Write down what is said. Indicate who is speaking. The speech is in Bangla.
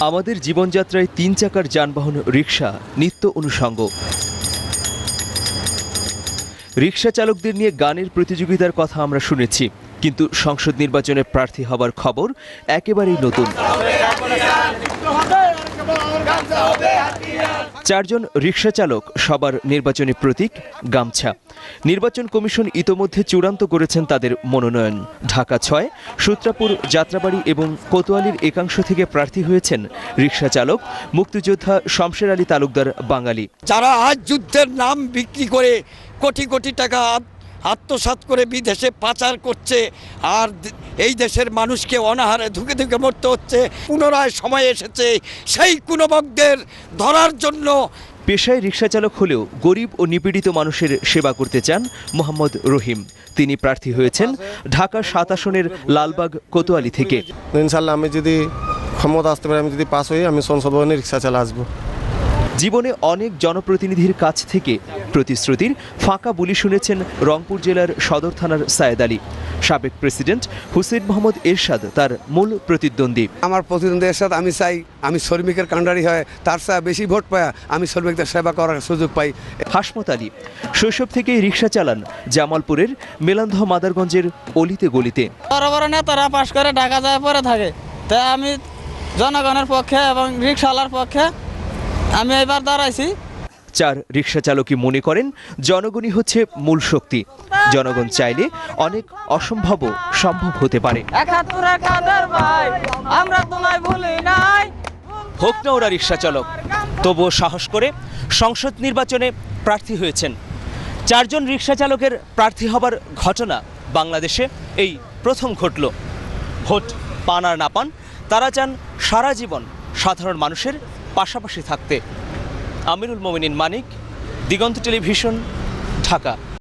Speaker 1: আমাদের জীবনযাত্রায় তিন চাকার যানবাহন রিক্সা নিত্য অনুষঙ্গ। রিক্সা চালকদের নিয়ে গানের প্রতিযোগিতার কথা আমরা শুনেছি, কিন্তু সংসদ নির্বাচনে প্রার্থী হবার খবর একেবারেই নতুন। চারজন রিক্সা চালক সবার নির্বাচনী প্রতীক, গামছা। নির্বাচন কমিশন ইতোমধ্যে চূড়ান্ত করেছেন তাদের মনোনয়ন। ঢাকা ছয়, সূত্রাপুর, যাত্রাবাড়ি এবং কোতোয়ালির একাংশ থেকে প্রার্থী হয়েছেন রিক্সা চালক মুক্তিযোদ্ধা শমশের আলী তালুকদার বাঙালি।
Speaker 2: যারা আজ যুদ্ধের নাম বিক্রি করে কোটি কোটি টাকা আত- আত্মসাৎ করে বিদেশে পাচার করছে আর এই দেশের মানুষকে অনাহারে ধুকে ধুকে মরতে হচ্ছে। পুনরায় সময় এসেছে সেই কুণবকদের ধরার জন্য।
Speaker 1: পেশায় রিক্সা চালক হলেও গরিব ও নিপীড়িত মানুষের সেবা করতে চান মোহাম্মদ রহিম। তিনি প্রার্থী হয়েছেন ঢাকা সাত আসনের লালবাগ কোতোয়ালি থেকে।
Speaker 3: ইনশাল্লাহ আমি যদি ক্ষমতা আসতে পারি আমি যদি পাস হই আমি সংসদ ভবনে রিক্সা চালা আসব।
Speaker 1: জীবনে অনেক জনপ্রতিনিধির কাছ থেকে প্রতিশ্রুতির ফাঁকা বুলি শুনেছেন রংপুর জেলার সদর থানার সায়েদ আলী। সাবেক প্রেসিডেন্ট হুসেন মোহাম্মদ এরশাদ তার মূল প্রতিদ্বন্দ্বী।
Speaker 4: আমার প্রতিদ্বন্দ্বীর সাথে আমি চাই আমি শ্রমিকের কাণ্ডারি হয় তার চেয়ে বেশি ভোট পায় আমি শ্রমিকদের সেবা করার সুযোগ পাই।
Speaker 1: হাসমত আলী শৈশব থেকেই রিক্সা চালান জামালপুরের মেলান্ধ মাদারগঞ্জের অলিতে গলিতে।
Speaker 5: বড় বড় নেতারা পাশ করে ঢাকা যায় পরে থাকে। তাই আমি জনগণের পক্ষে এবং রিক্সাওয়ালার পক্ষে আমি এবার দাঁড়াইছি।
Speaker 1: চার রিক্সা চালকই মনে করেন জনগণই হচ্ছে মূল শক্তি। জনগণ চাইলে অনেক অসম্ভবও সম্ভব হতে পারে। হোক না ওরা রিক্সা চালক তবুও সাহস করে সংসদ নির্বাচনে প্রার্থী হয়েছেন। চারজন রিক্সা চালকের প্রার্থী হবার ঘটনা বাংলাদেশে এই প্রথম ঘটল। ভোট পান আর না পান তারা চান সারা জীবন সাধারণ মানুষের পাশাপাশি থাকতে আমিরুল মোমিনিন মানিক দিগন্ত টেলিভিশন ঢাকা।